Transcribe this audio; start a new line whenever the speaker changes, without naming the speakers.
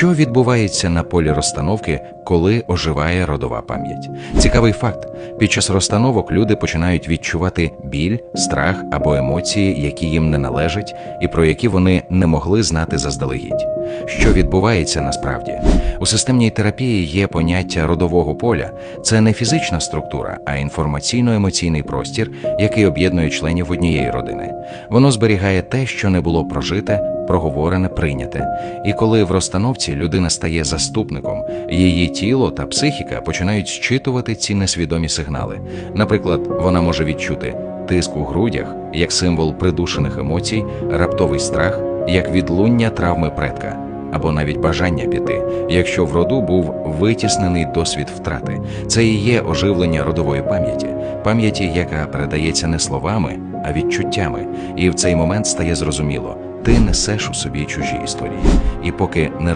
Що відбувається на полі розстановки, коли оживає родова пам'ять? Цікавий факт: під час розстановок люди починають відчувати біль, страх або емоції, які їм не належать, і про які вони не могли знати заздалегідь. Що відбувається насправді? У системній терапії є поняття родового поля. Це не фізична структура, а інформаційно-емоційний простір, який об'єднує членів однієї родини. Воно зберігає те, що не було прожите, проговорене, прийняте. І коли в розстановці людина стає заступником, її тіло та психіка починають зчитувати ці несвідомі сигнали. Наприклад, вона може відчути тиск у грудях як символ придушених емоцій, раптовий страх як відлуння травми предка. Або навіть бажання піти, якщо в роду був витіснений досвід втрати. Це і є оживлення родової пам'яті, пам'яті, яка передається не словами, а відчуттями. І в цей момент стає зрозуміло, ти несеш у собі чужі історії. І поки не